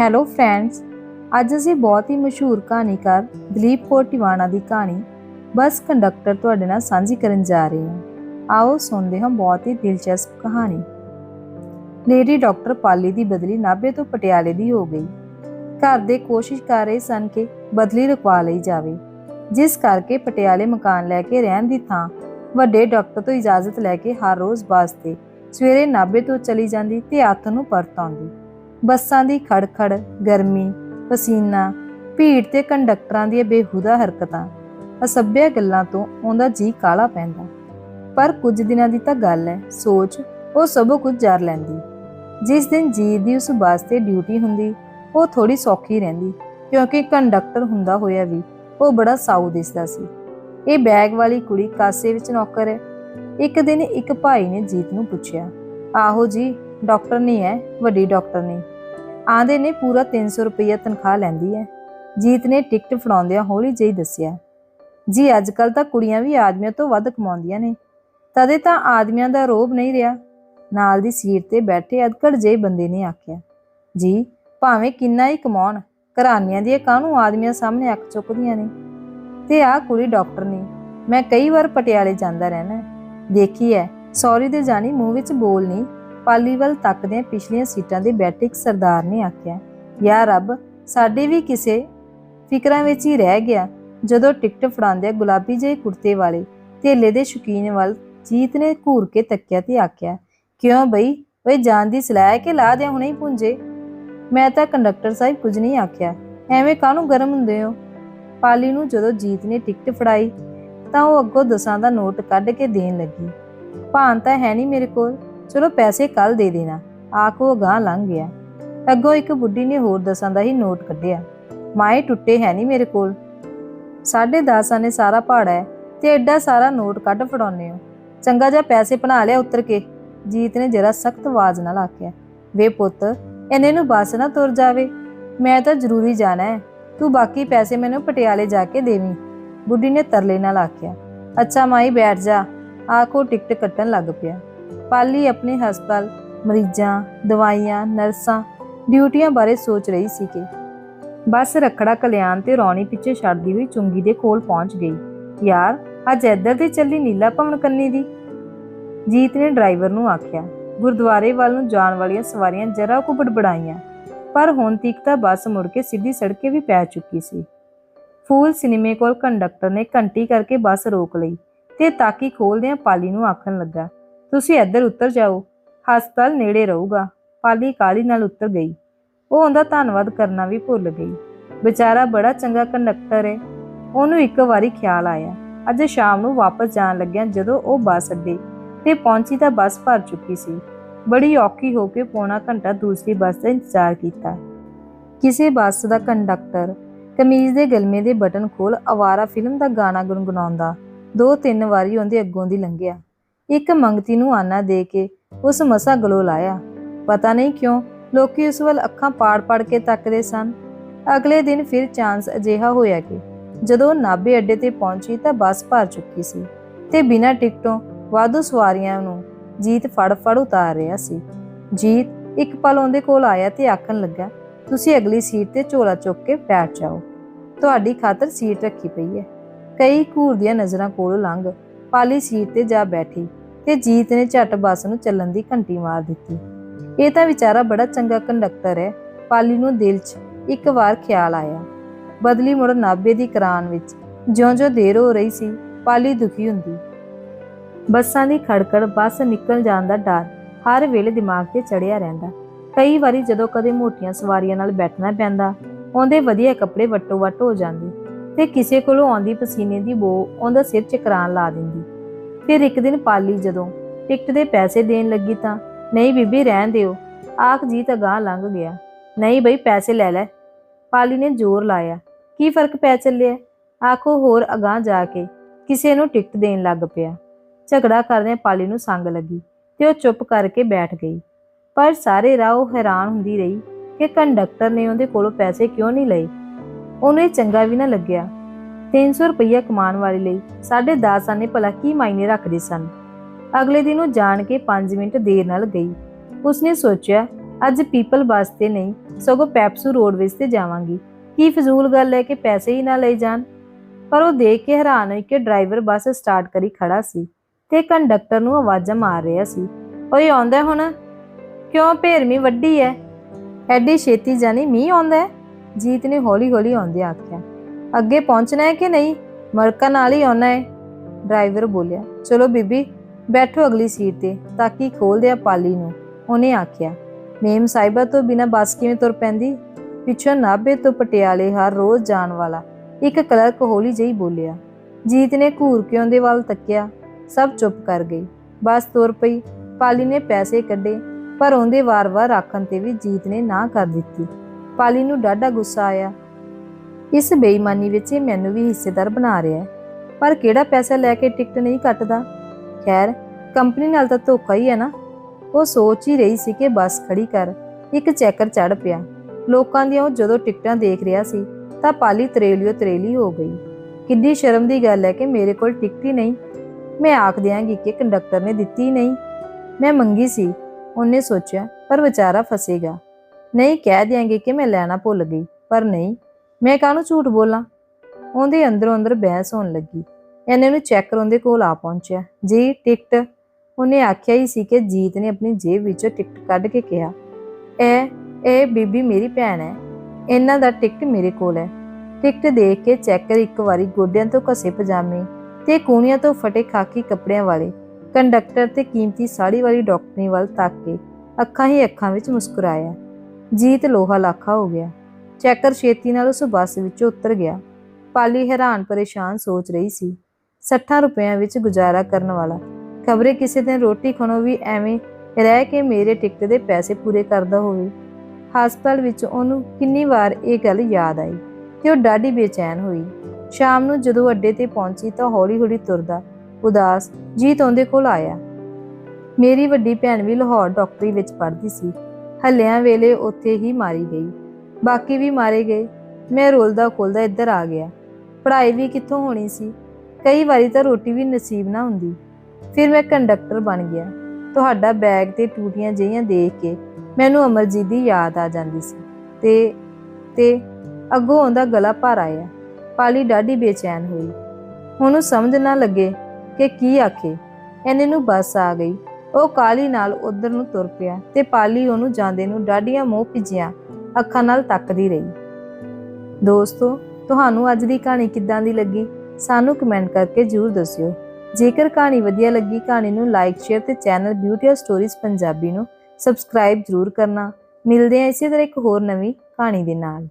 Hello friends ਅੱਜ ਅਸੀਂ ਬਹੁਤ ਹੀ ਮਸ਼ਹੂਰ ਕਹਾਣੀਕਾਰ ਦਲੀਪ ਕੌਰ ਟਿਵਾਣਾ ਦੀ ਕਹਾਣੀ ਬੱਸ ਕੰਡਕਟਰ ਤੁਹਾਡੇ ਨਾਲ ਸਾਂਝੀ ਕਰਨ ਜਾ ਰਹੇ ਹਾਂ। ਆਓ ਸੁਣਦੇ ਹਾਂ ਬਹੁਤ ਹੀ ਦਿਲਚਸਪ ਕਹਾਣੀ। ਲੇਡੀ ਡਾਕਟਰ ਪਾਲੀ ਦੀ ਬਦਲੀ ਨਾਭੇ ਤੋਂ ਪਟਿਆਲੇ ਦੀ ਹੋ ਗਈ। ਘਰ ਦੇ ਕੋਸ਼ਿਸ਼ ਕਰ ਰਹੇ ਸਨ ਕਿ ਬਦਲੀ ਰੁਕਵਾ ਲਈ ਜਾਵੇ, ਜਿਸ ਕਰਕੇ ਪਟਿਆਲੇ ਮਕਾਨ ਲੈ ਕੇ ਰਹਿਣ ਦੀ ਥਾਂ ਵੱਡੇ ਡਾਕਟਰ ਤੋਂ ਇਜਾਜ਼ਤ ਲੈ ਕੇ ਹਰ ਰੋਜ਼ ਬੱਸ ਤੇ ਸਵੇਰੇ ਨਾਭੇ ਤੋਂ ਚਲੀ ਜਾਂਦੀ ਤੇ ਹੱਥ ਨੂੰ ਪਰਤ ਆਉਂਦੀ। ਬੱਸਾਂ ਦੀ ਖੜਖੜ, ਗਰਮੀ, ਪਸੀਨਾ, ਭੀੜ ਤੇ ਕੰਡਕਟਰਾਂ ਦੀਆਂ ਬੇਹੂਦਾ ਹਰਕਤਾਂ, ਅਸੱਭਿਆ ਗੱਲਾਂ ਤੋਂ ਉਹਦਾ ਜੀ ਕਾਲਾ ਪੈਂਦਾ। ਪਰ ਕੁਝ ਦਿਨਾਂ ਦੀ ਤਾਂ ਗੱਲ ਹੈ, ਸੋਚ, ਉਹ ਸਭ ਕੁਝ ਜਰ ਲੈਂਦੀ। ਜਿਸ ਦਿਨ ਜੀਤ ਦੀ ਉਸ ਬੱਸ ਤੇ ਡਿਊਟੀ ਹੁੰਦੀ, ਉਹ ਥੋੜੀ ਸੌਖੀ ਰਹਿੰਦੀ, ਕਿਉਂਕਿ ਕੰਡਕਟਰ ਹੁੰਦਾ ਹੋਇਆ ਵੀ ਉਹ ਬੜਾ ਸਾਊ ਦਿਸਦਾ ਸੀ। ਇਹ ਬੈਗ ਵਾਲੀ ਕੁੜੀ ਕਾਸੇ ਵਿੱਚ ਨੌਕਰ ਹੈ? ਇੱਕ ਦਿਨ ਇੱਕ ਭਾਈ ਨੇ ਜੀਤ ਨੂੰ ਪੁੱਛਿਆ, ਆਹੋ ਜੀ ਡਾਕਟਰ ਨਹੀਂ ਹੈ, ਵੱਡੀ ਡਾਕਟਰ ਨਹੀਂ। ਆਂਦੇ ਨੇ ਪੂਰਾ 300 ਰੁਪਈਆ ਤਨਖਾਹ ਲੈਂਦੀ ਹੈ। ਜੀਤ ਨੇ ਟਿਕਟ ਫੜਾਉਂਦਿਆਂ ਹੌਲੀ ਜਿਹੀ ਦੱਸਿਆ, ਜੀ ਅੱਜ ਕੱਲ ਤਾਂ ਕੁੜੀਆਂ ਵੀ ਆਦਮੀਆਂ ਤੋਂ ਵੱਧ ਕਮਾਉਂਦੀਆਂ ਨੇ। ਤਦੇ ਤਾਂ ਆਦਮੀਆਂ ਦਾ ਰੋਬ ਨਹੀਂ ਰਿਹਾ। ਨਾਲ ਦੀ ਸੀਟ ਤੇ ਬੈਠੇ ਅਧਕੜ ਜਿਹੇ ਬੰਦੇ ਨੇ ਆਖਿਆ, ਜੀ, ਭਾਵੇਂ ਕਿੰਨਾ ਹੀ ਕਮਾਉਣ ਘਰਾਨੀਆਂ ਦੀਆਂ ਕਾਹਨੂੰ ਆਦਮੀਆਂ ਸਾਹਮਣੇ ਅੱਖ ਚੁੱਕਦੀਆਂ ਨੇ? ਤੇ ਆਹ ਕੁੜੀ ਡਾਕਟਰ ਨਹੀਂ, ਮੈਂ ਕਈ ਵਾਰ ਪਟਿਆਲੇ ਜਾਂਦਾ ਰਹਿਣਾ ਦੇਖੀ ਐ ਸੌਰੀ ਦੇ ਜਾਣੀ ਮੂੰਹ ਵਿੱਚ ਬੋਲ ਨਹੀਂ ਪਾਲੀ ਵੱਲ ਤੱਕਦਿਆਂ ਪਿਛਲੀਆਂ ਸੀਟਾਂ ਦੇ ਬੈਠੇ ਇੱਕ ਸਰਦਾਰ ਨੇ ਆਖਿਆ, ਯਾ ਰੱਬ, ਸਾਡੇ ਵੀ ਕਿਸੇ ਫਿਕਰਾਂ ਵਿੱਚ ਹੀ ਰਹਿ ਗਿਆ ਜਦੋਂ ਟਿਕਟ ਫੜਾਉਂਦੇ ਗੁਲਾਬੀ ਜਿਹੇ ਕੁੜਤੇ ਵਾਲੇ ਥੇਲੇ ਦੇ ਸ਼ੌਕੀਨ ਵੱਲ ਜੀਤ ਨੇ ਘੂਰ ਕੇ ਤੱਕਿਆ ਤੇ ਆਖਿਆ, ਕਿਉਂ ਬਈ? ਓਏ ਜਾਨ ਦੀ ਸਲਾਹ ਹੈ ਕਿ ਲਾ ਦਿਆਂ ਹੁਣੇ ਹੀ ਪੁੰਜੇ? ਮੈਂ ਤਾਂ ਕੰਡਕਟਰ ਸਾਹਿਬ ਕੁਝ ਨਹੀਂ ਆਖਿਆ, ਐਵੇਂ ਕਾਹਨੂੰ ਗਰਮ ਹੁੰਦੇ ਹੋ? ਪਾਲੀ ਨੂੰ ਜਦੋਂ ਜੀਤ ਨੇ ਟਿਕਟ ਫੜਾਈ ਤਾਂ ਉਹ ਅੱਗੋਂ ਦਸਾਂ ਦਾ ਨੋਟ ਕੱਢ ਕੇ ਦੇਣ ਲੱਗੀ, ਭਾਨ ਤਾਂ ਹੈ ਨਹੀਂ ਮੇਰੇ ਕੋਲ। ਚਲੋ ਪੈਸੇ ਕੱਲ ਦੇ ਦੇਣਾ। ਆਖੋ ਗਾਂ ਲੰਘ ਗਿਆ। ਅੱਗੋਂ ਇੱਕ ਬੁੱਢੀ ਨੇ ਹੋਰ ਦਸਾਂ ਦਾ ਹੀ ਨੋਟ ਕੱਢਿਆ। ਮਾਏ ਟੁੱਟੇ ਹੈ ਨਹੀਂ ਮੇਰੇ ਕੋਲ। ਸਾਢੇ ਦਸਾਂ ਨੇ ਸਾਰਾ ਭਾੜਾ ਹੈ ਤੇ ਐਡਾ ਸਾਰਾ ਨੋਟ ਕੱਢ ਫੜਾਉਨੇ ਹੋ। ਚੰਗਾ ਜਿਹਾ ਪੈਸੇ ਬਣਾ ਲਿਆ ਉਤਰ ਕੇ। ਜੀਤ ਨੇ ਜਰਾ ਸਖਤ ਆਵਾਜ਼ ਨਾਲ ਆਖਿਆ, ਵੇ ਪੁੱਤ ਇਹਨੇ ਨੂੰ ਬੱਸ ਨਾ ਤੁਰ ਜਾਵੇ। ਮੈਂ ਤਾਂ ਜ਼ਰੂਰੀ ਜਾਣਾ ਹੈ। ਤੂੰ ਬਾਕੀ ਪੈਸੇ ਮੈਨੂੰ ਪਟਿਆਲੇ ਜਾ ਕੇ ਦੇਵੀਂ। ਬੁੱਢੀ ਨੇ ਤਰਲੇ ਨਾਲ ਆਖਿਆ, ਅੱਛਾ ਮਾਈ, ਬੈਠ ਜਾ। ਆਖੋ ਟਿਕਟ ਕੱਟਣ ਲੱਗ ਪਿਆ। ਪਾਲੀ ਆਪਣੇ ਹਸਪਤਾਲ, ਮਰੀਜ਼ਾਂ, ਦਵਾਈਆਂ, ਨਰਸਾਂ, ਡਿਊਟੀਆਂ ਬਾਰੇ ਸੋਚ ਰਹੀ ਸੀ ਕਿ ਬੱਸ ਰਖੜਾ ਕਲਿਆਣ ਤੇ ਰੌਣੀ ਪਿੱਛੇ ਛੱਡਦੀ ਹੋਈ ਚੁੰਗੀ ਦੇ ਕੋਲ ਪਹੁੰਚ ਗਈ। ਯਾਰ, ਅੱਜ ਇੱਧਰ ਦੀ ਚੱਲੀ ਨੀਲਾ ਭਵਨ ਕੰਨੀ ਦੀ? ਜੀਤ ਨੇ ਡਰਾਈਵਰ ਨੂੰ ਆਖਿਆ। ਗੁਰਦੁਆਰੇ ਵੱਲ ਨੂੰ ਜਾਣ ਵਾਲੀਆਂ ਸਵਾਰੀਆਂ ਜਰਾ ਕੁ ਬੜਬੜਾਈਆਂ, ਪਰ ਹੁਣ ਤੀਕ ਤਾਂ ਬੱਸ ਮੁੜ ਕੇ ਸਿੱਧੀ ਸੜਕੇ ਵੀ ਪੈ ਚੁੱਕੀ ਸੀ। ਫੂਲ ਸਿਨੇਮੇ ਕੋਲ ਕੰਡਕਟਰ ਨੇ ਘੰਟੀ ਕਰਕੇ ਬੱਸ ਰੋਕ ਲਈ ਤੇ ਤਾਕੀ ਖੋਲਦਿਆਂ ਪਾਲੀ ਨੂੰ ਆਖਣ ਲੱਗਾ ਤੁਸੀਂ ਇੱਧਰ ਉੱਤਰ ਜਾਓ। ਹਸਪਤਾਲ ਨੇੜੇ ਰਹੂਗਾ। ਪਾਲੀ ਕਾਲੀ ਨਾਲ ਉਤਰ ਗਈ। ਉਹ ਉਹਦਾ ਧੰਨਵਾਦ ਕਰਨਾ ਵੀ ਭੁੱਲ ਗਈ। ਵਿਚਾਰਾ ਬੜਾ ਚੰਗਾ ਕੰਡਕਟਰ ਹੈ ਉਹਨੂੰ ਇੱਕ ਵਾਰੀ ਖਿਆਲ ਆਇਆ। ਅੱਜ ਸ਼ਾਮ ਨੂੰ ਵਾਪਸ ਜਾਣ ਲੱਗਿਆ ਜਦੋਂ ਉਹ ਬੱਸ ਅੱਡੇ ਤੇ ਪਹੁੰਚੀ ਤਾਂ ਬੱਸ ਭਰ ਚੁੱਕੀ ਸੀ। ਬੜੀ ਔਖੀ ਹੋ ਕੇ ਪੌਣਾ ਘੰਟਾ ਦੂਸਰੀ ਬੱਸ ਦਾ ਇੰਤਜ਼ਾਰ ਕੀਤਾ। ਕਿਸੇ ਬੱਸ ਦਾ ਕੰਡਕਟਰ ਕਮੀਜ਼ ਦੇ ਗਲਮੇ ਦੇ ਬਟਨ ਖੋਲ ਆਵਾਰਾ ਫਿਲਮ ਦਾ ਗਾਣਾ ਗੁੰਗਣਾਉਂਦਾ ਦੋ ਤਿੰਨ ਵਾਰੀ ਉਹਦੇ ਅੱਗੋਂ ਦੀ ਲੰਘਿਆ। ਇੱਕ ਮੰਗਤੀ ਨੂੰ ਆਨਾ ਦੇ ਕੇ ਉਸ ਮਸਾ ਗਲੋ ਲਾਇਆ। ਪਤਾ ਨਹੀਂ ਕਿਉਂ ਲੋਕੀ ਉਸ ਵੱਲ ਅੱਖਾਂ ਪਾੜ-ਪਾੜ ਕੇ ਤੱਕਦੇ ਸਨ। ਅਗਲੇ ਦਿਨ ਫਿਰ ਚਾਂਸ ਅਜਿਹਾ ਹੋਇਆ ਕਿ ਜਦੋਂ ਉਹ ਨਾਭੇ ਅੱਡੇ ਤੇ ਪਹੁੰਚੀ ਤਾਂ ਬੱਸ ਭਰ ਚੁੱਕੀ ਸੀ ਤੇ ਬਿਨਾਂ ਟਿਕਟੋਂ ਵਾਧੂ ਸਵਾਰੀਆਂ ਨੂੰ ਜੀਤ ਫੜ-ਫੜ ਉਤਾਰ ਰਿਹਾ ਸੀ। ਜੀਤ ਇੱਕ ਪਲ ਉਹਦੇ ਕੋਲ ਆਇਆ ਤੇ ਆਖਣ ਲੱਗਾ, ਤੁਸੀਂ ਅਗਲੀ ਸੀਟ ਤੇ ਝੋਲਾ ਚੁੱਕ ਕੇ ਬੈਠ ਜਾਓ। ਤੁਹਾਡੀ ਖਾਤਰ ਸੀਟ ਰੱਖੀ ਪਈ ਹੈ। ਕਈ ਘੂਰ ਦੀਆਂ ਨਜ਼ਰਾਂ ਕੋਲੋਂ ਲੰਘ ਪਾਲੀ ਸੀਟ ਤੇ ਜਾ ਬੈਠੀ ਤੇ ਜੀਤ ਨੇ ਝਟ ਬੱਸ ਨੂੰ ਚੱਲਣ ਦੀ ਘੰਟੀ ਮਾਰ ਦਿੱਤੀ। ਇਹ ਤਾਂ ਵਿਚਾਰਾ ਬੜਾ ਚੰਗਾ ਕੰਡਕਟਰ ਹੈ। ਪਾਲੀ ਨੂੰ ਦਿਲ 'ਚ ਇੱਕ ਵਾਰ ਖਿਆਲ ਆਇਆ। ਬਦਲੀ ਮੁੜ ਨਾਭੇ ਦੀ ਕਰਾਨ ਵਿੱਚ ਜਿਉਂ-ਜਿਉਂ ਦੇਰ ਹੋ ਰਹੀ ਸੀ, ਪਾਲੀ ਦੁਖੀ ਹੁੰਦੀ। ਬੱਸਾਂ ਦੀ ਖੜਕੜ, ਬੱਸ ਨਿਕਲ ਜਾਣ ਦਾ ਡਰ ਹਰ ਵੇਲੇ ਦਿਮਾਗ ਤੇ ਚੜਿਆ ਰਹਿੰਦਾ। ਕਈ ਵਾਰੀ ਜਦੋਂ ਕਦੇ ਮੋਟੀਆਂ ਸਵਾਰੀਆਂ ਨਾਲ ਬੈਠਣਾ ਪੈਂਦਾ, ਉਹਦੇ ਵਧੀਆ ਕੱਪੜੇ ਵੱਟੋ ਵੱਟ ਹੋ ਜਾਂਦੇ। ਤੇ ਕਿਸੇ ਕੋਲੋਂ ਆਉਂਦੀ ਪਸੀਨੇ ਦੀ ਬੋ ਉਹਦਾ ਸਿਰ ਚਕਰਾਨ ਲਾ ਦਿੰਦੀ। ਫਿਰ ਇੱਕ ਦਿਨ ਪਾਲੀ ਜਦੋਂ ਟਿਕਟ ਦੇ ਪੈਸੇ ਦੇਣ ਲੱਗੀ ਤਾਂ, ਨਹੀਂ ਬੀਬੀ, ਰਹਿਣ ਦਿਓ। ਆਖ ਜੀ ਤਾਂ ਗਾਂ ਲੰਘ ਗਿਆ। ਨਹੀਂ ਬਈ, ਪੈਸੇ ਲੈ ਲੈ। ਪਾਲੀ ਨੇ ਜ਼ੋਰ ਲਾਇਆ। ਕੀ ਫ਼ਰਕ ਪੈ ਚੱਲਿਆ? ਆਖੋ ਹੋਰ ਅਗਾਹ ਜਾ ਕੇ ਕਿਸੇ ਨੂੰ ਟਿਕਟ ਦੇਣ ਲੱਗ ਪਿਆ। ਝਗੜਾ ਕਰਦਿਆਂ ਪਾਲੀ ਨੂੰ ਸੰਗ ਲੱਗੀ ਤੇ ਉਹ ਚੁੱਪ ਕਰਕੇ ਬੈਠ ਗਈ। ਪਰ ਸਾਰੇ ਰਾਹ ਉਹ ਹੈਰਾਨ ਹੁੰਦੀ ਰਹੀ ਕਿ ਕੰਡਕਟਰ ਨੇ ਉਹਦੇ ਕੋਲੋਂ ਪੈਸੇ ਕਿਉਂ ਨਹੀਂ ਲਏ? ਉਹਨੂੰ ਇਹ ਚੰਗਾ ਵੀ ਨਾ ਲੱਗਿਆ। 300 ਰੁਪਈਆ ਕਮਾਉਣ ਵਾਲੇ ਲਈ 10.5 ਆਨੇ ਭਲਾ ਕੀ ਮਾਇਨੇ ਰੱਖਦੇ ਸਨ। ਅਗਲੇ ਦਿਨ ਉਹ ਜਾਣ ਕੇ 5 ਮਿੰਟ ਦੇਰ ਨਾਲ ਗਈ। ਉਸਨੇ ਸੋਚਿਆ, ਅੱਜ ਪੀਪਲ ਬੱਸ ਤੇ ਨਹੀਂ, ਸਗੋਂ ਪੈਪਸੂ ਰੋਡਵੇਜ਼ ਤੇ ਜਾਵਾਂਗੀ। ਕੀ ਫਜ਼ੂਲ ਗੱਲ ਹੈ ਕਿ ਪੈਸੇ ਹੀ ਨਾ ਲਈ ਜਾਣ? ਪਰ ਉਹ ਦੇਖ ਕੇ ਹੈਰਾਨ ਹੋਈ ਕਿ ਡਰਾਈਵਰ ਬੱਸ ਸਟਾਰਟ ਕਰੀ ਖੜਾ ਸੀ ਤੇ ਕੰਡਕਟਰ ਨੂੰ ਆਵਾਜ਼ਾਂ ਮਾਰ ਰਿਹਾ ਸੀ। ਓਏ, ਆਉਂਦਾ ਹੁਣ? ਕਿਉਂ? ਭੇਰਮੀ ਵੱਡੀ ਐ ਐਡੀ ਛੇਤੀ ਜਾਨੀ ਮੀਂਹ ਆਉਂਦਾ ਹੈ? ਜੀਤ ਨੇ ਹੌਲੀ ਹੌਲੀ ਆਉਂਦੇ ਆਖਿਆ, ਅੱਗੇ ਪਹੁੰਚਣਾ ਹੈ ਕਿ ਨਹੀਂ? ਮਰਕਾ ਨਾਲ ਹੀ ਆਉਣਾ ਹੈ। ਡਰਾਈਵਰ ਬੋਲਿਆ, ਚਲੋ ਬੀਬੀ, ਬੈਠੋ ਅਗਲੀ ਸੀਟ ਤੇ ਤਾਂ ਕਿ ਖੋਲ ਦਿਆ ਪਾਲੀ ਨੂੰ। ਉਹਨੇ ਆਖਿਆ, ਮੇਮ ਸਾਹਿਬਾ ਤੋਂ ਬਿਨਾ ਬੱਸ ਕਿਵੇਂ ਤੁਰ ਪੈਂਦੀ? ਪਿੱਛੋਂ ਨਾਭੇ ਤੋਂ ਪਟਿਆਲੇ ਹਰ ਰੋਜ਼ ਜਾਣ ਵਾਲਾ। ਇੱਕ ਕਲਰਕ ਹੌਲੀ ਜਿਹੀ ਬੋਲਿਆ, ਜੀਤ ਨੇ ਘੂਰ ਕੇ ਉਹਦੇ ਵੱਲ ਤੱਕਿਆ, ਸਭ ਚੁੱਪ ਕਰ ਗਈ। ਬੱਸ ਤੁਰ ਪਈ, ਪਾਲੀ ਨੇ ਪੈਸੇ ਕੱਢੇ, ਪਰ ਉਹਦੇ ਵਾਰ-ਵਾਰ ਆਖਣ ਤੇ ਵੀ ਜੀਤ ਨੇ ਨਾ ਕਰ ਦਿੱਤੀ। ਪਾਲੀ ਨੂੰ ਡਾਢਾ ਗੁੱਸਾ ਆਇਆ। ਇਸ ਬੇਈਮਾਨੀ ਵਿੱਚ ਇਹ ਮੈਨੂੰ ਵੀ ਹਿੱਸੇਦਾਰ ਬਣਾ ਰਿਹਾ ਹੈ। ਪਰ ਕਿਹੜਾ ਪੈਸਾ ਲੈ ਕੇ ਟਿਕਟ ਨਹੀਂ ਕੱਟਦਾ? ਖੈਰ, ਕੰਪਨੀ ਨਾਲ ਤਾਂ ਧੋਖਾ ਹੀ ਹੈ ਨਾ। ਉਹ ਸੋਚ ਹੀ ਰਹੀ ਸੀ ਕਿ ਬੱਸ ਖੜੀ ਕਰ, ਇੱਕ ਚੈਕਰ ਚੜ ਪਿਆ। ਲੋਕਾਂ ਦੀਆਂ ਉਹ ਜਦੋਂ ਟਿਕਟਾਂ ਦੇਖ ਰਿਹਾ ਸੀ, ਤਾਂ ਪਾਲੀ ਤਰੇਲੀਓ ਤਰੇਲੀ ਹੋ ਗਈ। ਕਿੰਨੀ ਸ਼ਰਮ ਦੀ ਗੱਲ ਹੈ ਕਿ ਮੇਰੇ ਕੋਲ ਟਿਕਟ ਹੀ ਨਹੀਂ। ਮੈਂ ਆਖ ਦਿਆਂਗੀ ਕਿ ਕੰਡਕਟਰ ਨੇ ਦਿੱਤੀ ਨਹੀਂ। ਮੈਂ ਮੰਗੀ ਸੀ, ਉਹਨੇ ਸੋਚਿਆ, ਪਰ ਵਿਚਾਰਾ ਫਸੇਗਾ। ਨਹੀਂ ਕਹਿ ਦਿਆਂਗੇ ਕਿ ਮੈਂ ਲੈਣਾ ਭੁੱਲ ਗਈ, ਪਰ ਨਹੀਂ, ਮੈਂ ਕਾਹਨੂੰ ਝੂਠ ਬੋਲਾਂ? ਉਹਦੇ ਅੰਦਰੋਂ ਅੰਦਰ ਬਹਿਸ ਹੋਣ ਲੱਗੀ। ਇਹਨੇ ਨੂੰ ਚੈੱਕਰ ਉਹਦੇ ਕੋਲ ਆ ਪਹੁੰਚਿਆ। ਜੀ ਟਿਕਟ ਉਹਨੇ ਆਖਿਆ ਹੀ ਸੀ ਕਿ ਜੀਤ ਨੇ ਆਪਣੀ ਜੇਬ ਵਿੱਚੋਂ ਟਿਕਟ ਕੱਢ ਕੇ ਕਿਹਾ ਇਹ ਇਹ ਬੀਬੀ ਮੇਰੀ ਭੈਣ ਹੈ ਇਹਨਾਂ ਦਾ ਟਿਕਟ ਮੇਰੇ ਕੋਲ ਹੈ ਟਿਕਟ ਦੇਖ ਕੇ ਚੈੱਕਰ ਇੱਕ ਵਾਰੀ ਗੋਡਿਆਂ ਤੋਂ ਘਸੇ ਪਜਾਮੇ ਤੇ ਕੂਣੀਆਂ ਤੋਂ ਫਟੇ ਖਾਕੀ ਕੱਪੜਿਆਂ ਵਾਲੇ ਕੰਡਕਟਰ ਤੇ ਕੀਮਤੀ ਸਾੜੀ ਵਾਲੀ ਡਾਕਟਰੀ ਵੱਲ ਤੱਕ ਕੇ ਅੱਖਾਂ ਹੀ ਅੱਖਾਂ ਵਿੱਚ ਮੁਸਕਰਾਇਆ। ਜੀਤ ਲੋਹਾ ਲਾਖਾ ਹੋ ਗਿਆ। ਚੈਕਰ ਛੇਤੀ ਨਾਲ ਉਸ ਬੱਸ ਵਿੱਚੋਂ ਉਤਰ ਗਿਆ। ਪਾਲੀ ਹੈਰਾਨ ਪਰੇਸ਼ਾਨ ਸੋਚ ਰਹੀ ਸੀ 60 ਰੁਪਏ ਵਿੱਚ ਗੁਜ਼ਾਰਾ ਕਰਨ ਵਾਲਾ। ਖਬਰੇ ਕਿਸੇ ਦਿਨ ਰੋਟੀ ਖਾਣੋਂ ਵੀ ਐਵੇਂ ਰਹਿ ਕੇ ਮੇਰੇ ਟਿਕਟ ਦੇ ਪੈਸੇ ਪੂਰੇ ਕਰਦਾ ਹੋਵੇ। ਹਸਪਤਾਲ ਵਿੱਚ ਉਹਨੂੰ ਕਿੰਨੀ ਵਾਰ ਇਹ ਗੱਲ ਯਾਦ ਆਈ ਤੇ ਉਹ ਡਾਢੀ ਬੇਚੈਨ ਹੋਈ। ਸ਼ਾਮ ਨੂੰ ਜਦੋਂ ਅੱਡੇ ਤੇ ਪਹੁੰਚੀ ਤਾਂ ਹੌਲੀ-ਹੌਲੀ ਤੁਰਦਾ, ਉਦਾਸ, ਜੀਤ ਉਹਦੇ ਕੋਲ ਆਇਆ। ਮੇਰੀ ਵੱਡੀ ਭੈਣ ਵੀ ਲਾਹੌਰ ਡਾਕਟਰੀ ਵਿੱਚ ਪੜ੍ਹਦੀ ਸੀ। ਹੱਲਿਆਂ ਵੇਲੇ ਉੱਥੇ ਹੀ ਮਾਰੀ ਗਈ। ਬਾਕੀ ਵੀ ਮਾਰੇ ਗਏ। ਮੈਂ ਰੋਲਦਾ ਖੋਲਦਾ ਇੱਧਰ ਆ ਗਿਆ। ਪੜ੍ਹਾਈ ਵੀ ਕਿੱਥੋਂ ਹੋਣੀ ਸੀ? ਕਈ ਵਾਰੀ ਤਾਂ ਰੋਟੀ ਵੀ ਨਸੀਬ ਨਾ ਹੁੰਦੀ। ਫਿਰ ਮੈਂ ਕੰਡਕਟਰ ਬਣ ਗਿਆ। ਤੁਹਾਡਾ ਬੈਗ ਤੇ ਟੂਟੀਆਂ ਜਿਹੀਆਂ ਦੇਖ ਕੇ ਮੈਨੂੰ ਅਮਰਜੀਤ ਦੀ ਯਾਦ ਆ ਜਾਂਦੀ ਸੀ। ਤੇ ਤੇ ਅੱਗੋਂ ਉਹਦਾ ਗਲਾ ਭਰ ਆਇਆ। ਪਾਲੀ ਡਾਢੀ ਬੇਚੈਨ ਹੋਈ। ਉਹਨੂੰ ਸਮਝ ਨਾ ਲੱਗੇ ਕਿ ਕੀ ਆਖੇ। ਐਨੇ ਨੂੰ ਬੱਸ ਆ ਗਈ। ਉਹ ਕਾਲੀ ਨਾਲ ਉਧਰ ਨੂੰ ਤੁਰ ਪਿਆ ਤੇ ਪਾਲੀ ਉਹਨੂੰ ਜਾਂਦੇ ਨੂੰ ਡਾਢੀਆਂ ਮੋਹ ਭਿੱਜੀਆਂ, ਅੱਖਾਂ ਨਾਲ ਤੱਕਦੀ ਰਹੀ। ਦੋਸਤੋ, ਤੁਹਾਨੂੰ ਅੱਜ ਦੀ ਕਹਾਣੀ ਕਿੱਦਾਂ ਦੀ ਲੱਗੀ? ਸਾਨੂੰ ਕਮੈਂਟ ਕਰਕੇ ਜਰੂਰ ਦੱਸਿਓ। ਜੇਕਰ ਕਹਾਣੀ ਵਧੀਆ ਲੱਗੀ, ਕਹਾਣੀ ਨੂੰ ਲਾਈਕ ਸ਼ੇਅਰ ਤੇ ਚੈਨਲ ਬਿਊਟੀ ਸਟੋਰੀਜ਼ ਪੰਜਾਬੀ ਨੂੰ ਸਬਸਕ੍ਰਾਈਬ ਜਰੂਰ ਕਰਨਾ। ਮਿਲਦੇ ਹਾਂ ਇਸੇ ਤਰ੍ਹਾਂ ਇੱਕ ਹੋਰ ਨਵੀਂ ਕਹਾਣੀ ਦੇ ਨਾਲ।